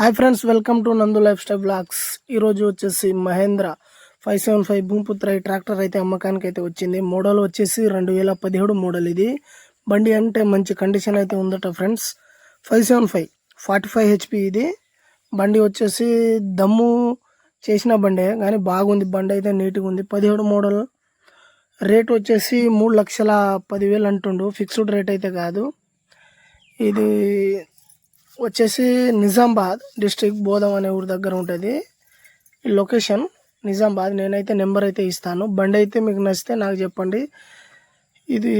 Hi friends welcome to Nandu lifestyle blogs ఈరోజు వచ్చేసి Mahindra five seven five Bhumiputra ఈ tractor అయితే అమ్మకానికి అయితే వచ్చింది. మోడల్ వచ్చేసి రెండు వేల పదిహేడు మోడల్ ఇది. బండి అంటే మంచి కండిషన్ అయితే ఉందట friends. Five seven five forty five HP ఇది. బండి వచ్చేసి దమ్ము చేసిన బండే కానీ బాగుంది. బండి అయితే నీట్గా ఉంది. పదిహేడు మోడల్. రేట్ వచ్చేసి మూడు లక్షల పదివేలు అంటుండు. ఫిక్స్డ్ రేట్ అయితే కాదు. ఇది వచ్చేసి నిజామాబాద్ డిస్ట్రిక్ట్ బోధం అనే ఊరి దగ్గర ఉంటుంది. ఈ లొకేషన్ నిజామాబాద్ నేనైతే నెంబర్ అయితే ఇస్తాను. బండి అయితే మీకు నచ్చితే నాకు చెప్పండి. ఇది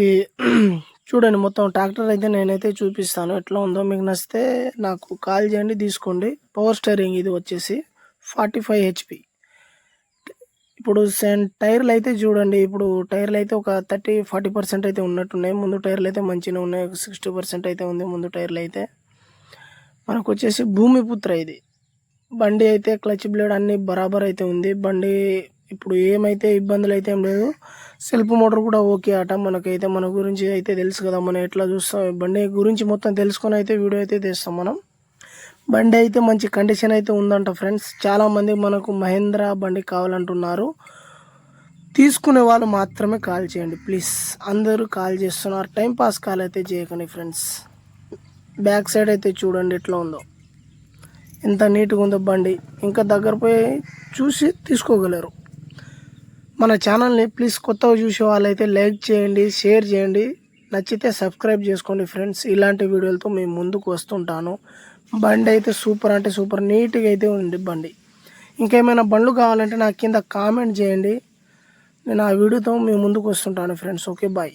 చూడండి మొత్తం ట్రాక్టర్ అయితే నేనైతే చూపిస్తాను. ఎట్లా ఉందో మీకు నచ్చితే నాకు కాల్ చేయండి తీసుకోండి. పవర్ స్టైరింగ్ ఇది వచ్చేసి ఫార్టీ ఫైవ్ హెచ్పి ఇప్పుడు సెన్ టైర్లు అయితే చూడండి. ఇప్పుడు టైర్లు అయితే ఒక థర్టీ ఫార్టీ పర్సెంట్ అయితే ఉన్నట్టున్నాయి. ముందు టైర్లు అయితే మంచిగా ఉన్నాయి. సిక్స్టీ పర్సెంట్ అయితే ఉంది. ముందు టైర్లు అయితే మనకు వచ్చేసి భూమిపుత్ర ఇది. బండి అయితే క్లచ్ బ్లేడ్ అన్ని బరాబర్ అయితే ఉంది. బండి ఇప్పుడు ఏమైతే ఇబ్బందులు అయితే ఏం లేదు. సెల్ఫ్ మోటార్ కూడా ఓకే అట. మనకైతే మన గురించి అయితే తెలుసు కదా. మనం ఎట్లా చూస్తాం? బండి గురించి మొత్తం తెలుసుకొని అయితే వీడియో అయితే తీస్తాం మనం. బండి అయితే మంచి కండిషన్ అయితే ఉందంట ఫ్రెండ్స్ చాలామంది మనకు మహేంద్ర బండి కావాలంటున్నారు. తీసుకునే వాళ్ళు మాత్రమే కాల్ చేయండి. ప్లీజ్ అందరూ కాల్ చేస్తున్నారు. టైం పాస్ కాల్ అయితే చేయకండి ఫ్రెండ్స్ బ్యాక్ సైడ్ అయితే చూడండి ఎట్లా ఉందో. ఎంత నీట్గా ఉందో బండి. ఇంకా దగ్గర పోయి చూసి తీసుకోగలరు. మన ఛానల్ని ప్లీజ్ కొత్తగా చూసే వాళ్ళైతే లైక్ చేయండి షేర్ చేయండి. నచ్చితే సబ్స్క్రైబ్ చేసుకోండి ఫ్రెండ్స్. ఇలాంటి వీడియోలతో మేము ముందుకు వస్తుంటాను. బండి అయితే సూపర్ అంటే సూపర్ నీట్గా అయితే ఉంది బండి. ఇంకేమైనా బండ్లు కావాలంటే నాకు కింద కామెంట్ చేయండి. నేను ఆ వీడియోతో మేము ముందుకు వస్తుంటాను ఫ్రెండ్స్. Okay bye.